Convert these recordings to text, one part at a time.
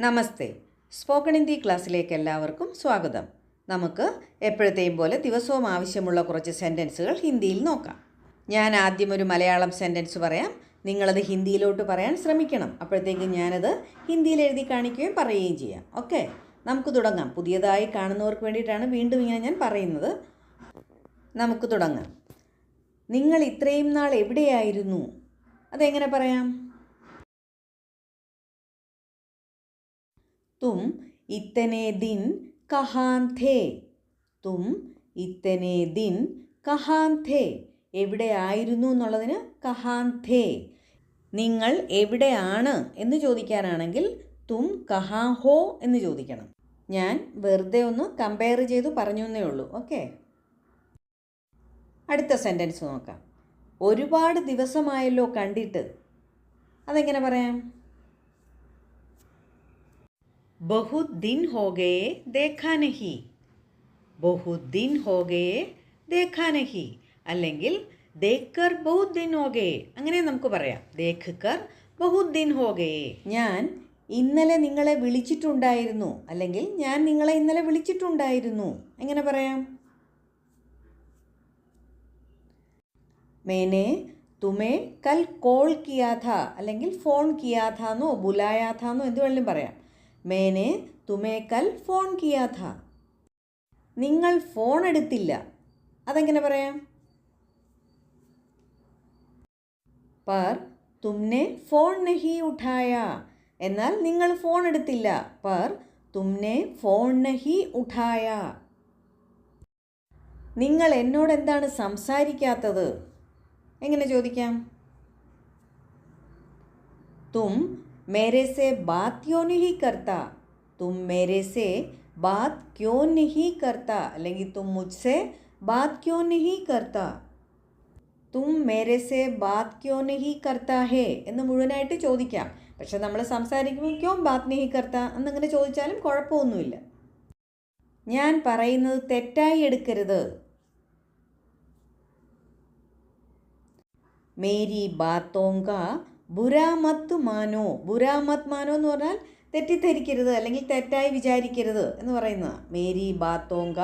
നമസ്തേ. Spoken Hindi ക്ലാസ്സിലേക്ക് എല്ലാവർക്കും സ്വാഗതം. നമുക്ക് എപ്പോഴത്തെയും പോലെ ദിവസവും ആവശ്യമുള്ള കുറച്ച് സെന്റൻസുകൾ ഹിന്ദിയിൽ നോക്കാം. ഞാൻ ആദ്യം ഒരു മലയാളം സെന്റൻസ് പറയാം. നിങ്ങളത് ഹിന്ദിയിലോട്ട് പറയാൻ ശ്രമിക്കണം. അപ്പോഴത്തേക്ക് ഞാനത് ഹിന്ദിയിൽ എഴുതി കാണിക്കുകയും പറയുകയും ചെയ്യാം. ഓക്കെ? നമുക്ക് തുടങ്ങാം. പുതിയതായി കാണുന്നവർക്ക് വേണ്ടിയിട്ടാണ് വീണ്ടും ഇങ്ങനെ ഞാൻ പറയുന്നത്. നമുക്ക് തുടങ്ങാം. നിങ്ങൾ ഇത്രയും നാൾ എവിടെയായിരുന്നു? അതെങ്ങനെ പറയാം? തും ഇത്തനെ ദിൻ കഹാം ഥേ തും ഇത്തനെ ദിൻ കഹാം ഥേ എവിടെയായിരുന്നു എന്നുള്ളതിന് കഹാം ഥേ. നിങ്ങൾ എവിടെയാണ് എന്ന് ചോദിക്കാനാണെങ്കിൽ തും കഹാം ഹോ എന്ന് ചോദിക്കണം. ഞാൻ വെറുതെ ഒന്ന് കമ്പയർ ചെയ്തു പറഞ്ഞു എന്നേ ഉള്ളൂ. ഓക്കെ? അടുത്ത സെന്റൻസ് നോക്കാം. ഒരുപാട് ദിവസമായല്ലോ കണ്ടിട്ട്. അതെങ്ങനെ പറയാം? बहुत दिन हो गए देखा नहीं बहुत दिन हो गए देखा नहीं അല്ലെങ്കിൽ ദേക്കർ ബഹുത് ദിൻ ഹോ ഗയേ അങ്ങനെ നമുക്ക് പറയാം ദേഖർ ബഹുത് ദിൻ ഹോ ഗയേ ഞാൻ ഇന്നലെ നിങ്ങളെ വിളിച്ചിട്ടുണ്ടായിരുന്നു അല്ലെങ്കിൽ ഞാൻ നിങ്ങളെ ഇന്നലെ വിളിച്ചിട്ടുണ്ടായിരുന്നു എങ്ങനെ പറയാം മേനെ തുമേ കൽ കോൾ കിയാഥ അല്ലെങ്കിൽ ഫോൺ കിയാഥാന്നോ ബുലായാഥാന്നോ എന്ത് വേണമെങ്കിലും പറയാം മേനെ തുമേ കൽ ഫോൺ കിയാഥ നിങ്ങൾ ഫോൺ എടുത്തില്ല. അതെങ്ങനെ പറയാം? പർ തുമ്നെ ഫോൺ നഹി ഉഠായ. എന്നാൽ നിങ്ങൾ ഫോൺ എടുത്തില്ല. പർ തുമ്നെ ഫോൺ നഹി ഉഠായ. നിങ്ങൾ എന്നോട് എന്താണ് സംസാരിക്കാത്തത്? എങ്ങനെ ചോദിക്കാം? തും मेरे से बात क्यों नहीं करता तुम मेरे से बात क्यों नहीं करता അല്ലെങ്കിൽ तुम मुझसे बात क्यों नहीं करता തും മേരെ സെ ബാത് ക്യോ നഹി കർത്ത ഹേ എന്ന് മുഴുവനായിട്ട് ചോദിക്കാം പക്ഷെ നമ്മൾ സംസാരിക്കുമ്പോൾ ക്യോ ബാത് നഹി കർത്ത എന്നിങ്ങനെ ചോദിച്ചാലും കുഴപ്പമൊന്നുമില്ല ഞാൻ പറയുന്നത് തെറ്റായി എടുക്കരുത് മേരി ബാത്തോങ്ക ബുരാമത്ത് മാനോ ബുരാമത്ത് മാനോ എന്ന് പറഞ്ഞാൽ തെറ്റിദ്ധരിക്കരുത് അല്ലെങ്കിൽ തെറ്റായി വിചാരിക്കരുത് എന്ന് പറയുന്ന മേരി ബാത്തോങ്ക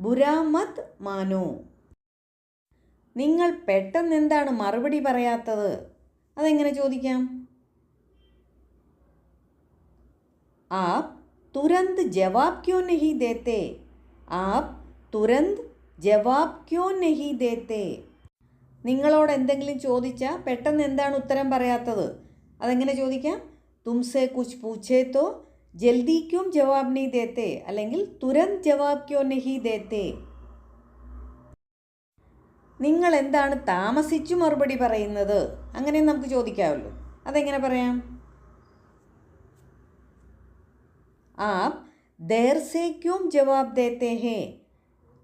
ബുരാമത്ത് മാനോ നിങ്ങൾ പെട്ടെന്ന് എന്താണ് മറുപടി പറയാത്തത്? അതെങ്ങനെ ചോദിക്കാം? ആപ് തുരന്ത് ജവാബ് ക്യോ നഹി ദേത്തെ ആപ് തുരന്ത് ജവാബ് ക്യോ നഹി ദേത്തെ. നിങ്ങളോട് എന്തെങ്കിലും ചോദിച്ചാൽ പെട്ടെന്ന് എന്താണ് ഉത്തരം പറയാത്തത്? അതെങ്ങനെ ചോദിക്കാം? തുംസെ കുച്ച് പൂച്ചേ തോ ജൽദി ജവാബ് നീ ദേത്തെ അല്ലെങ്കിൽ തുരന്ത് ജവാബ് ക്യോ നഹി ദേത്തെ. നിങ്ങൾ എന്താണ് താമസിച്ചു മറുപടി പറയുന്നത്? അങ്ങനെ നമുക്ക് ചോദിക്കാമല്ലോ അതെങ്ങനെ പറയാം? ആപ് ദേർ സേ ക്യോം ജവാബ് ദേത്തെ ഹേ.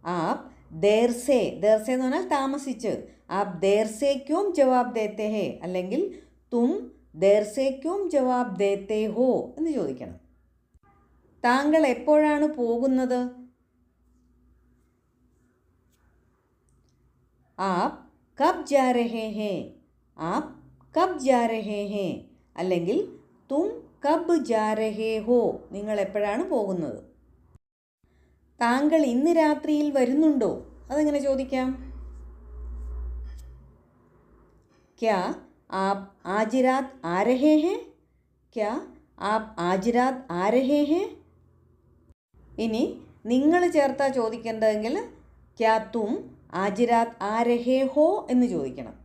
ആപ് ദേർസേ സേ ദേർ സേ എന്ന് പറഞ്ഞാൽ താമസിച്ച്. ആപ് ദേർ ക്യോം ജവാബ് ദേത്തെ ഹേ അല്ലെങ്കിൽ തും ദേർ ക്യോം ജവാബ് ദേത്തെ ഹോ എന്ന് ചോദിക്കണം. താങ്കൾ എപ്പോഴാണ് പോകുന്നത്? ആപ് കബ് ജാ രഹേ ഹേ ആപ് കബ് ജാ രഹേ ഹേ അല്ലെങ്കിൽ തും കബ് ജാ രഹേ ഹോ നിങ്ങൾ എപ്പോഴാണ് പോകുന്നത്? താങ്കൾ ഇന്ന് രാത്രിയിൽ വരുന്നുണ്ടോ? അതെങ്ങനെ ചോദിക്കാം? क्या आप आज रात आ रहे हैं क्या आप आज रात आ रहे हैं ഇനി നിങ്ങൾ ചേർത്താ ചോദിക്കേണ്ടതെങ്കിൽ ക്യാ തും ആജ് രാത് ആ രഹേ ഹോ എന്ന് ചോദിക്കണം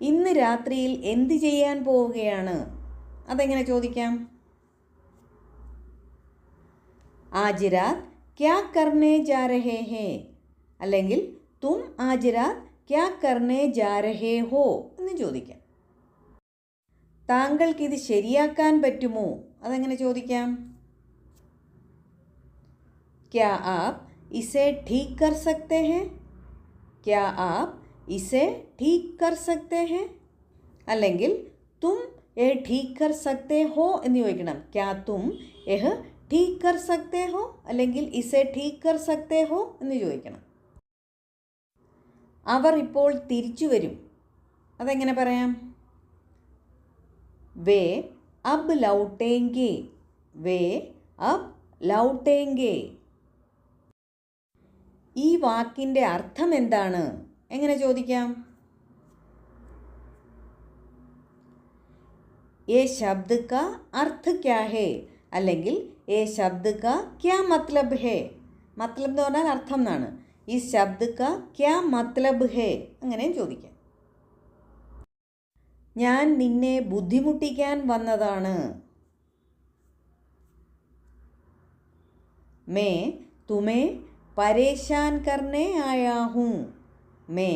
ഇന്ന് രാത്രിയിൽ എന്ത് ചെയ്യാൻ പോവുകയാണ് അതെങ്ങനെ ചോദിക്കാം ആജ് രാത് ക്യാ കർണേ ജാ രഹേ ഹേ അല്ലെങ്കിൽ തും ആജ് രാത് ക്യാ കർണേ ജാരഹേ ഹോ എന്ന് ചോദിക്കാം. താങ്കൾക്കിത് ശരിയാക്കാൻ പറ്റുമോ? അതെങ്ങനെ ചോദിക്കാം? ക്യാ ആപ് ഇസേ ഠീക്ക് കർ സക്തേ ഹെ? ക്യാ ആപ് ഇസേ ഠീക്ക് കർ സക്തേ ഹെ? അല്ലെങ്കിൽ തും എ ഠീക്ക് കർ സക്തേ ഹോ എന്ന് ചോദിക്കണം. ക്യാ തും എഹ് ഠീക്ക് കർ സക്തേ ഹോ? അല്ലെങ്കിൽ ഇസേ ഠീക്ക് കർ സക്തേ ഹോ എന്ന് ചോദിക്കണം. അവർ ഇപ്പോൾ തിരിച്ചു വരും. അതെങ്ങനെ പറയാം? വേ അബ് ലൗട്ടേങ്കേ. വേ അബ് ലൗട്ടേങ്കേ. ഈ വാക്കിന്റെ അർത്ഥം എന്താണ്? എങ്ങനെ ചോദിക്കാം? എ ശബ്ദ ക അർത്ഥ ക്യാ ഹേ? അല്ലെങ്കിൽ എ ശബ്ദ കാ ക്യാ മത്ലബ് ഹേ? മത്ലബ് എന്ന് പറഞ്ഞാൽ അർത്ഥം എന്നാണ്. ഈ ശബ്ദ കാ ക്യാ മത്ലബ് ഹേ? അങ്ങനെയും ചോദിക്കാം. ഞാൻ നിന്നെ ബുദ്ധിമുട്ടിക്കാൻ വന്നതാണ്. മേ തുമേ പരേശാൻ കർണേ ആയാ ഹൂ മേ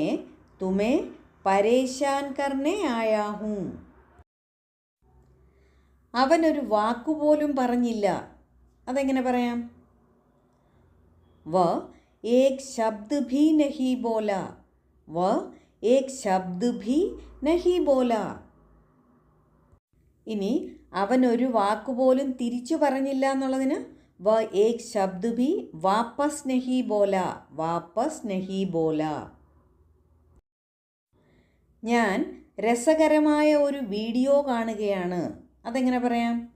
തുമേ പരേശാൻ കർണേ ആയാ ഹൂ അവനൊരു വാക്കുപോലും പറഞ്ഞില്ല. അതെങ്ങനെ പറയാം? വ ഏക് शब्द भी नहीं बोला। वह एक शब्द भी नहीं बोला। ഇനി അവൻ ഒരു വാക്കുപോലും തിരിച്ചു പറഞ്ഞില്ല എന്നുള്ളതിന് വ ഏക് ശബ്ദ് ബി വാപ്പസ് നഹി ബോല വാപ്പസ് നഹി ബോല ഞാൻ രസകരമായ ഒരു വീഡിയോ കാണുകയാണ്. അതെങ്ങനെ പറയാം?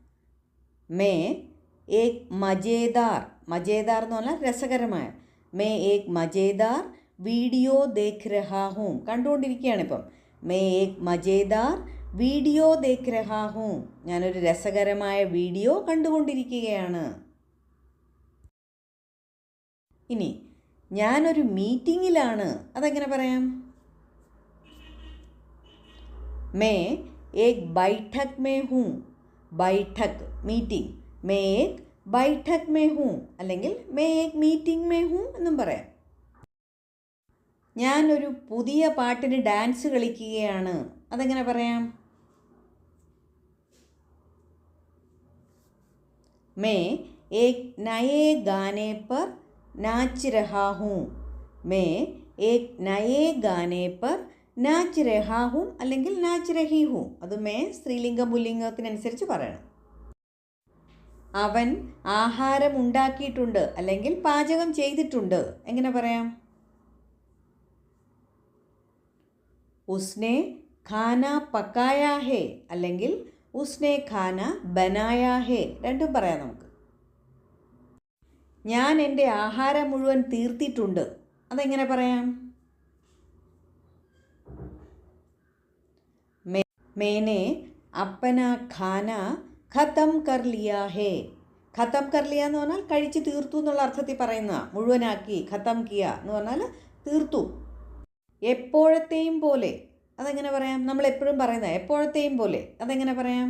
മേ ഏക് മജേദാർ. മജേദാർ എന്ന് പറഞ്ഞാൽ രസകരമായ. മേ ഏക് മജേദാർ വീഡിയോ ദേഖ് രഹാ ഹൂം കണ്ടുകൊണ്ടിരിക്കുകയാണ് ഇപ്പം മേ ഏക് മജേദാർ വീഡിയോ ദേഖ് രഹാ ഹൂം ഞാനൊരു രസകരമായ വീഡിയോ കണ്ടുകൊണ്ടിരിക്കുകയാണ്. ഇനി ഞാനൊരു മീറ്റിങ്ങിലാണ്. അതെങ്ങനെ പറയാം? മേ ഏക് ബൈഠക് മേ ഹൂം. ബൈഠക് മീറ്റിംഗ്. മേ ഏക് ബൈഠക് മേ ഹൂം അല്ലെങ്കിൽ മേ ഏക് മീറ്റിംഗ് മേ ഹൂം എന്നും പറയാം. ഞാനൊരു പുതിയ പാട്ടിന് ഡാൻസ് കളിക്കുകയാണ്. അതെങ്ങനെ പറയാം? മേ ഏക് നയേ ഗാനേ പർ നാച്ച് രഹാ ഹൂം. മേ ഏക് നയേ ഗാനേ പർ നാച്ച് രഹാ ഹൂം അല്ലെങ്കിൽ നാച്ച് രഹി ഹൂം. അത് മേ സ്ത്രീലിംഗ പുല്ലിംഗത്തിനനുസരിച്ച് പറയണം. അവൻ ആഹാരം ഉണ്ടാക്കിയിട്ടുണ്ട് അല്ലെങ്കിൽ പാചകം ചെയ്തിട്ടുണ്ട്. എങ്ങനെ പറയാം? ഉസ്നെ ഖാന പക്കായാ ഹേ അല്ലെങ്കിൽ ഉസ്നെ ഖാന ബനായാ ഹേ രണ്ടും പറയാം നമുക്ക്. ഞാൻ എന്റെ ആഹാരം മുഴുവൻ തീർത്തിട്ടുണ്ട്. അതെങ്ങനെ പറയാം? മേനെ അപ്പന ഖാന ഖത്തം കർ ലിയാ ഹേ. ഖത്തം കർ ലിയ എന്ന് പറഞ്ഞാൽ കഴിച്ച് തീർത്തു എന്നുള്ള അർത്ഥത്തിൽ പറയുന്ന മുഴുവനാക്കി ഖത്തം കിയ എന്ന് പറഞ്ഞാൽ തീർത്തു. എപ്പോഴത്തെയും പോലെ അതെങ്ങനെ പറയാം? നമ്മൾ എപ്പോഴും പറയുന്ന എപ്പോഴത്തെയും പോലെ അതെങ്ങനെ പറയാം?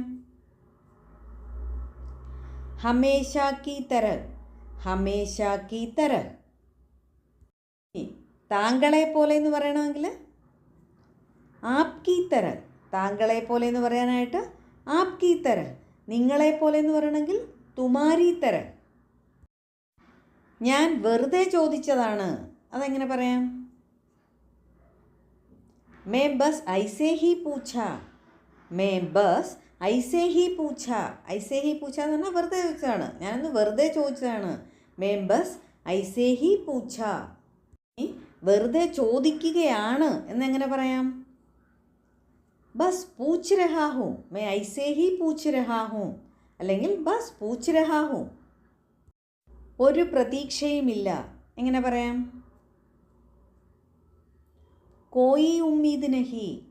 ഹമേശ കി തര ഹമേശ കി തര താങ്കളെ പോലെ എന്ന് പറയണമെങ്കിൽ ആപ് കി തര താങ്കളെ പോലെ എന്ന് പറയാനായിട്ട് ആപ് കി തര നിങ്ങളെ പോലെ എന്ന് പറയണമെങ്കിൽ തുമാരി തരൻ ഞാൻ വെറുതെ ചോദിച്ചതാണ്. അതെങ്ങനെ പറയാം? മേ ബസ് ഐസേ ഹി പൂച്ച. മേ ബസ് ഐസേ ഹി പൂച്ച. ഐസേ ഹി പൂച്ച എന്ന് പറഞ്ഞാൽ വെറുതെ ചോദിച്ചതാണ്. ഞാനൊന്ന് വെറുതെ ചോദിച്ചതാണ്. മേ ബസ് ഐസേ ഹി പൂച്ച. വെറുതെ ചോദിക്കുകയാണ് എന്നെങ്ങനെ പറയാം? ബസ് പൂച്ച് രഹാ ഹൂ മേ ഐസേ ഹി പൂച്ച് രഹാ ഹൂ അല്ലെങ്കിൽ ബസ് പൂച്ച് രഹാ ഹൂ ഒരു പ്രതീക്ഷയുമില്ല. എങ്ങനെ പറയാം? കോയി ഉമ്മീദ് നഹി.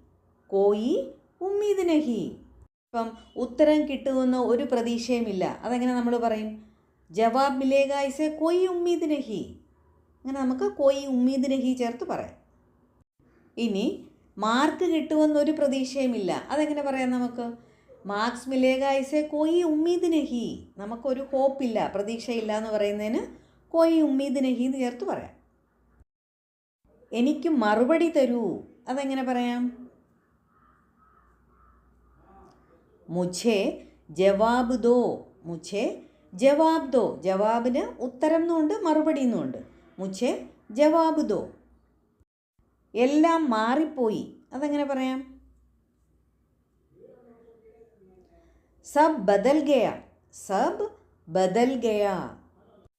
കോയി ഉമ്മീദ് നഹി. ഇപ്പം ഉത്തരം കിട്ടുമെന്ന് ഒരു പ്രതീക്ഷയുമില്ല. അതെങ്ങനെ നമ്മൾ പറയും? ജവാബ് മിലേഗ ഗായ്സെ കോയി ഉമ്മീദ് നഹി. അങ്ങനെ നമുക്ക് കോയി ഉമ്മീദ് നഹി ചേർത്ത് പറയാം. ഇനി മാർക്ക് കിട്ടുമെന്നൊരു പ്രതീക്ഷയുമില്ല. അതെങ്ങനെ പറയാം നമുക്ക്? മാർക്സ് മിലേഗ ഇസെ കോയി ഉമ്മീദിന് ഹി നമുക്കൊരു ഹോപ്പില്ല പ്രതീക്ഷയില്ല എന്ന് പറയുന്നതിന് കോയി ഉമ്മീദിന് ഹി എന്ന് ചേർത്ത് പറയാം. എനിക്ക് മറുപടി തരൂ. അതെങ്ങനെ പറയാം? മുഛേ ജവാബ് ദോ. മുഛേ ജവാബ് ദോ. ജവാബിന് ഉത്തരം എന്നുണ്ട് മറുപടി എന്നുണ്ട്. മുഛേ ജവാബ് ദോ. എല്ലാം മാറിപ്പോയി. അതെങ്ങനെ പറയാം? സബ് ബദൽ ഗയ. സബ് ബദൽ ഗയ.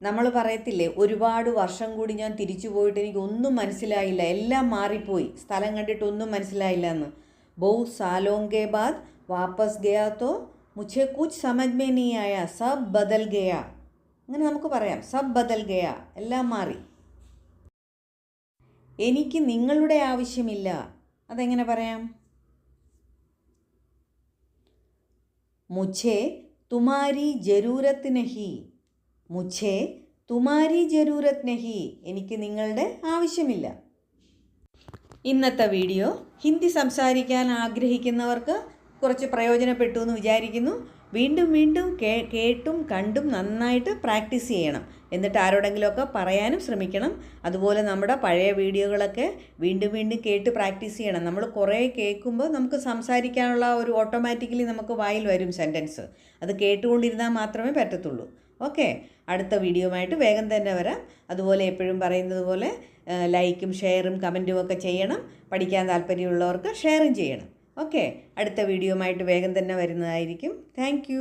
നമ്മൾ പറയത്തില്ലേ ഒരുപാട് വർഷം കൂടി ഞാൻ തിരിച്ചു പോയിട്ട് എനിക്ക് ഒന്നും മനസ്സിലായില്ല. എല്ലാം മാറിപ്പോയി. സ്ഥലം കണ്ടിട്ട് ഒന്നും മനസ്സിലായില്ല എന്ന്. ബഹു സാലോങ്കെ ബാദ് വാപ്പസ് ഗയാ തോ മുझे കുച്ച് സമജ് മേ നീ ആയ. സബ് ബദൽ ഗയ. അങ്ങനെ നമുക്ക് പറയാം. സബ് ബദൽ ഗയ. എല്ലാം മാറി. എനിക്ക് നിങ്ങളുടെ ആവശ്യമില്ല. അതെങ്ങനെ പറയാം? മുച്ഛേ തുമാരി ജരൂരത്ത് നഹി. മുझे തുമാരി ജരൂരത്ത് നഹി. എനിക്ക് നിങ്ങളുടെ ആവശ്യമില്ല. ഇന്നത്തെ വീഡിയോ ഹിന്ദി സംസാരിക്കാൻ ആഗ്രഹിക്കുന്നവർക്ക് കുറച്ച് പ്രയോജനപ്പെട്ടു എന്ന് വിചാരിക്കുന്നു. വീണ്ടും വീണ്ടും കേ കേട്ടും കണ്ടും നന്നായിട്ട് പ്രാക്ടീസ് ചെയ്യണം. എന്നിട്ട് ആരോടെങ്കിലുമൊക്കെ പറയാനും ശ്രമിക്കണം. അതുപോലെ നമ്മുടെ പഴയ വീഡിയോകളൊക്കെ വീണ്ടും വീണ്ടും കേട്ട് പ്രാക്ടീസ് ചെയ്യണം. നമ്മൾ കുറേ കേൾക്കുമ്പോൾ നമുക്ക് സംസാരിക്കാനുള്ള ഒരു ഓട്ടോമാറ്റിക്കലി നമുക്ക് വായിൽ വരും സെന്റൻസ്. അത് കേട്ടുകൊണ്ടിരുന്നാൽ മാത്രമേ പറ്റത്തുള്ളൂ. ഓക്കെ? അടുത്ത വീഡിയോയുമായിട്ട് വേഗം തന്നെ വരാം. അതുപോലെ എപ്പോഴും പറയുന്നത് പോലെ ലൈക്കും ഷെയറും കമന്റും ഒക്കെ ചെയ്യണം. പഠിക്കാൻ താല്പര്യമുള്ളവർക്ക് ഷെയറും ചെയ്യണം. ഓക്കെ. അടുത്ത വീഡിയോയുമായിട്ട് വേഗം തന്നെ വരുന്നതായിരിക്കും. താങ്ക്